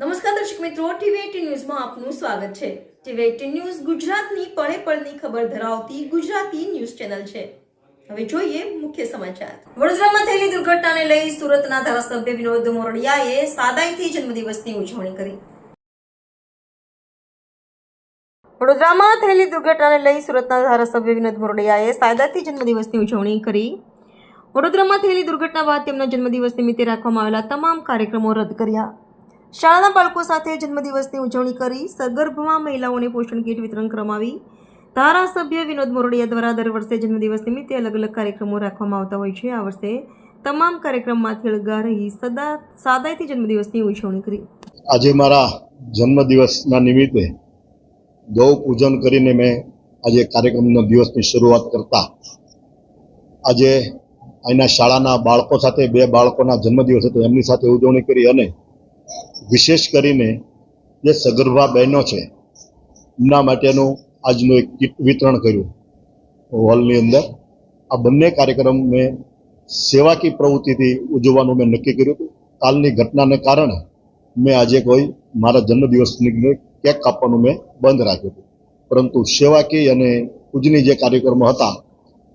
નમસ્કાર દર્શક મિત્રો ટીવી ન્યૂઝમાં આપનું સ્વાગત છે. ટીવી એટીન ન્યૂઝ ગુજરાતની પળે પળની ખબર ધરાવતી ગુજરાતી ન્યૂઝ ચેનલ છે. હવે જોઈએ મુખ્ય સમાચાર. વડોદરામાં થયેલી દુર્ઘટનાને લઈ સુરતના ધારાસભ્ય વિનોદ મોરડિયાએ સાદાઈથી જન્મદિવસની ઉજવણી કરી. વડોદરામાં થયેલી દુર્ઘટનાને લઈ સુરતના ધારાસભ્ય વિનોદ મોરડિયાએ સાદાઈથી જન્મદિવસની ઉજવણી કરી. વડોદરામાં થયેલી દુર્ઘટના બાદ તેમના જન્મદિવસ નિમિત્તે રાખવામાં આવેલા તમામ કાર્યક્રમો રદ કર્યા. શાળાના બાળકો સાથે જન્મદિવસની ઉજવણી કરી સગર્ભમાં મહિલાઓને પોષણ કીટ વિતરણ કરવામાં ધારાસભ્ય વિનોદ મોરડિયા દ્વારા દર વર્ષે જન્મદિવસ નિમિત્તે અલગ અલગ કાર્યક્રમો રાખવામાં આવતા હોય છે. આ વર્ષે તમામ કાર્યક્રમમાંથી અળગા રહી સદા સાદાઈથી જન્મદિવસની ઉજવણી કરી. આજે મારા જન્મદિવસના નિમિત્તે ગૌ પૂજન કરીને મેં આજે કાર્યક્રમના દિવસની શરૂઆત કરતા. આજે અહીંના શાળાના બાળકો સાથે, બે બાળકોના જન્મદિવસ હતો, એમની સાથે ઉજવણી કરી અને વિશેષ કરીને જે સગર્ભા બહેનો છે, એમના માટેનું આજનું એક કીટ વિતરણ કર્યું હોલની અંદર. આ બંને કાર્યક્રમ મેં સેવાકી પ્રવૃત્તિથી ઉજવવાનું મેં નક્કી કર્યું હતું. કાલની ઘટનાને કારણે મેં આજે કોઈ મારા જન્મદિવસની કેક કાપવાનું મેં બંધ રાખ્યું હતું. પરંતુ સેવાકી અને પૂજની જે કાર્યક્રમો હતા,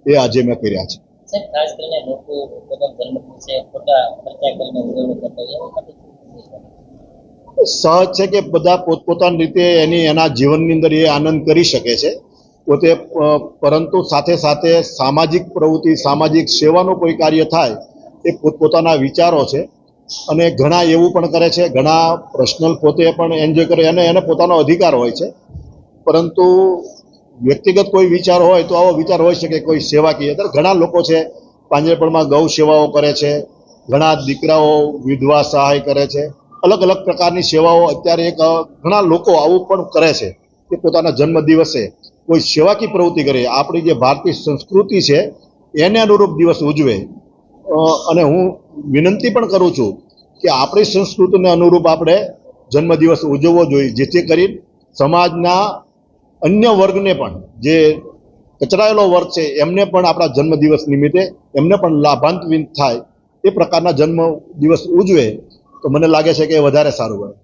એ આજે મેં કર્યા છે હોય એના માટે શું કહેશો? સહજ છે કે બધા પોતપોતાની રીતે એની, એના જીવનની અંદર એ આનંદ કરી શકે છે. પોતે પરંતુ સાથે સાથે સામાજિક પ્રવૃત્તિ, સામાજિક સેવાનું કોઈ કાર્ય થાય એ પોતપોતાના વિચારો છે. અને ઘણા એવું પણ કરે છે, ઘણા પર્સનલ પોતે પણ એન્જોય કરે અને એને પોતાનો અધિકાર હોય છે. પરંતુ વ્યક્તિગત કોઈ વિચાર હોય તો આવો વિચાર હોઈ શકે કોઈ સેવાકીય. અત્યારે ઘણા લોકો છે, પાંજરેપણમાં ગૌ સેવાઓ કરે છે, ઘણા દીકરાઓ વિધવા સહાય કરે છે. અલગ અલગ પ્રકારની સેવાઓ અત્યારે એક ઘણા લોકો આવું પણ કરે છે કે પોતાના જન્મ દિવસે કોઈ સેવાકી પ્રવૃત્તિ કરે. આપણી જે ભારતીય સંસ્કૃતિ છે, એને અનુરૂપ દિવસ ઉજવે. અને હું વિનંતી પણ કરું છું કે આપણી સંસ્કૃતિને અનુરૂપ આપણે જન્મદિવસ ઉજવવો જોઈએ, જેથી કરી સમાજના અન્ય વર્ગને પણ, જે કચરાયેલો વર્ગ છે, એમને પણ આપણા જન્મદિવસ નિમિત્તે એમને પણ લાભાન્વિત થાય. એ પ્રકારના જન્મ દિવસ ઉજવે. તો મને લાગે છે કે વધારે સારું બને